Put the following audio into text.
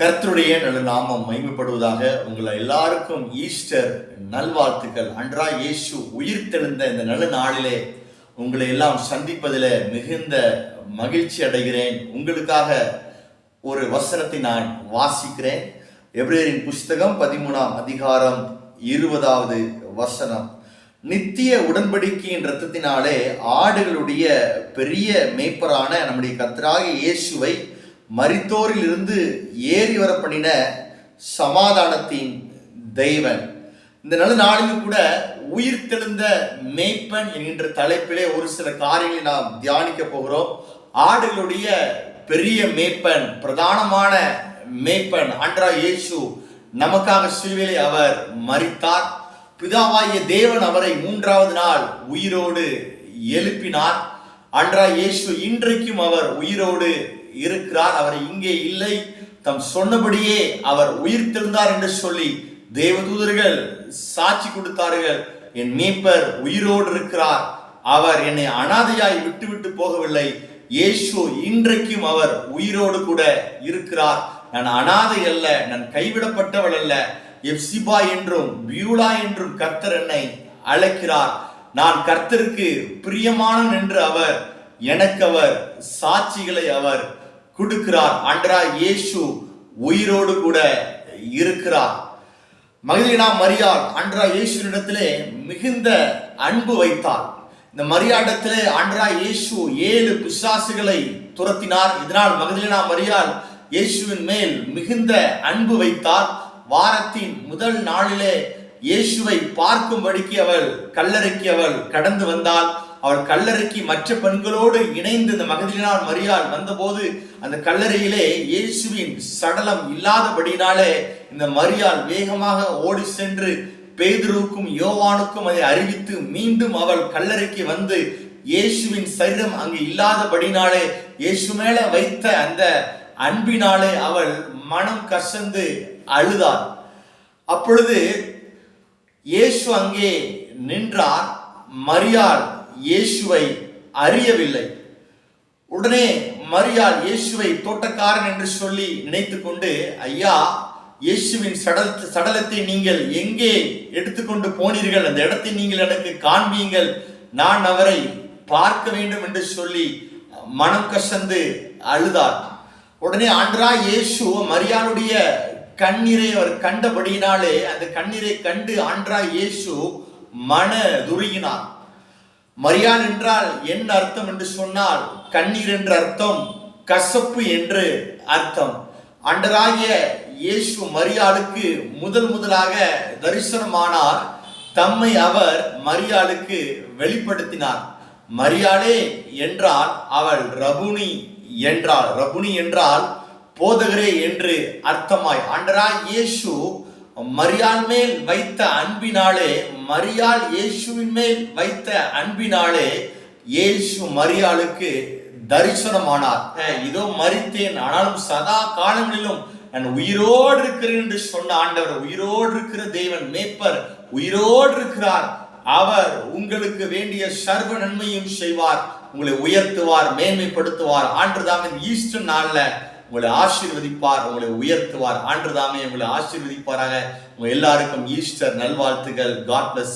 கர்த்தருடைய நல்ல நாமம் மகிமைப்படுவதாக உங்களை எல்லாருக்கும் ஈஸ்டர் நல்வாழ்த்துக்கள். அன்றா இயேசு உயிர்த்தெழுந்த இந்த நல்ல நாளிலே உங்களை எல்லாம் சந்திப்பதில் மிகுந்த மகிழ்ச்சி அடைகிறேன். உங்களுக்காக ஒரு வசனத்தை நான் வாசிக்கிறேன். எப்ரேரின் புஸ்தகம் பதிமூணாம் அதிகாரம் இருபதாவது வசனம். நித்திய உடன்படிக்கையின் ரத்தத்தினாலே ஆடுகளுடைய பெரிய மேய்ப்பரான நம்முடைய கத்தராக இயேசுவை மரித்தோரில் இருந்து ஏறி வர பண்ணின சமாதானத்தின் தெய்வன். இந்த நல்ல நாளிலும் கூட உயிர் தெழுந்த மேய்ப்பன் என்கின்ற தலைப்பிலே ஒரு சில காரியங்களை நாம் தியானிக்க போகிறோம். ஆடுகளுடைய பெரிய மேய்ப்பன் பிரதானமான மேய்ப்பன் ஆண்ட்ரா இயேசு நமக்காக சிலுவையிலே அவர் மறித்தார் பிதாவாகிய தேவன் அவரை மூன்றாவது நாள் உயிரோடு எழுப்பினார். அன்றா இயேசு இன்றைக்கும் அவர் உயிரோடு இருக்கிறார் அவர் இங்கே இல்லை. தம் சொன்னபடியே அவர் உயிர்த்தெழுந்தார் என்று சொல்லி தேவதூதர்கள் சாட்சி கொடுத்தார்கள். என் மீட்பர் உயிரோடு இருக்கிறார். அவர் என்னை அனாதையாய் விட்டுவிட்டு போகவில்லை. இயேசு இன்றைக்கும் அவர் உயிரோடு கூட இருக்கிறார். நான் அனாதை அல்ல நான் கைவிடப்பட்டவள் அல்ல. எப்சிபா என்றும் பியூலா என்றும் கர்த்தர் என்னை அழைக்கிறார். நான் கர்த்தருக்கு பிரியமானன் என்று அவர் எனக்கு அவர் சாட்சிகளை அவர் கொடுக்கிறார். அன்றா இயேசு உயிரோடு கூட இருக்கிறார். மகிழினா மரியாள் அன்றா இயேசுவினிடத்திலே மிகுந்த அன்பு வைத்தார். இந்த மரியாடத்திலே அன்றா இயேசு ஏழு பிசாசுகளை துரத்தினார். இதனால் மகிழினா மரியாள் இயேசுவின் மேல் மிகுந்த அன்பு வைத்தார். வாரத்தின் முதல் நாளிலே இயேசுவை பார்க்கும்படிக்கு அவள் கல்லறைக்கு அவள் கடந்து வந்தாள். அவள் கல்லறைக்கு மற்ற பெண்களோடு இணைந்து இந்த மகதினால் மரியாள் வந்தபோது அந்த கல்லறையிலே இயேசுவின் சடலம் இல்லாதபடினாலே இந்த மரியாள் வேகமாக ஓடி சென்று பேதுருவுக்கும் யோவானுக்கும் அதை அறிவித்து மீண்டும் அவள் கல்லறைக்கு வந்து இயேசுவின் சரீரம் அங்கு இல்லாதபடினாலே இயேசு மேல வைத்த அந்த அன்பினாலே அவள் மனம் கசந்து அழுதாள். அப்பொழுது இயேசு அங்கே நின்றார். மரியாள் இயேசுவை அறியவில்லை. உடனே மரியாள் இயேசுவை தோட்டக்காரன் என்று சொல்லி நினைத்து கொண்டு ஐயா இயேசுவின் சடலத்தை சடலத்தை நீங்கள் எங்கே எடுத்துக்கொண்டு போனீர்கள்? அந்த இடத்தை நீங்கள் எனக்கு காண்பீங்கள். நான் அவரை பார்க்க வேண்டும் என்று சொல்லி மனம் கசந்து அழுதார் உடனே ஆண்டரா இயேசு மரியாளுடைய கண்ணீரை அவர் கண்டபடியினாலே அந்த கண்ணீரை கண்டு ஆண்டரா இயேசு மன துருகினார். மரியான் என்றால் என்ன அர்த்தம் என்று சொன்னால் கண்ணீர் என்ற அர்த்தம் கசப்பு என்று அர்த்தம். அண்டராகிய இயேசு மரியாளுக்கு முதல் முதலாக தரிசனமானார். தம்மை அவர் மரியாளுக்கு வெளிப்படுத்தினார். மரியாளே என்றால் அவள் ரபுனி என்றால் ரபுனி என்றால் போதகரே என்று அர்த்தமாய். ஆண்டராய் இயேசு மரியாள் மேல் வைத்த அன்பினாலே மரியாள் இயேசுவின் மேல் வைத்த அன்பினாலே இயேசு மரியாளுக்கு தரிசனமானார். இதோ மறித்தேன் ஆனாலும் சதா காலங்களிலும் நான் உயிரோடு இருக்கிறேன் என்று சொன்ன ஆண்டவர் உயிரோடு இருக்கிற தேவன் மேப்பர் உயிரோடு இருக்கிறார். அவர் உங்களுக்கு வேண்டிய சர்வ நன்மையும் செய்வார் உங்களை உயர்த்துவார் மேன்மைப்படுத்துவார். ஆண்டுதான் ஈஸ்டர் நாளில் உங்களை ஆசீர்வதிப்பார் உங்களை உயர்த்துவார். ஆண்டுதாமே உங்களை ஆசீர்வதிப்பாராக. உங்கள் எல்லாருக்கும் ஈஸ்டர் நல்வாழ்த்துகள் காட் பிளஸ்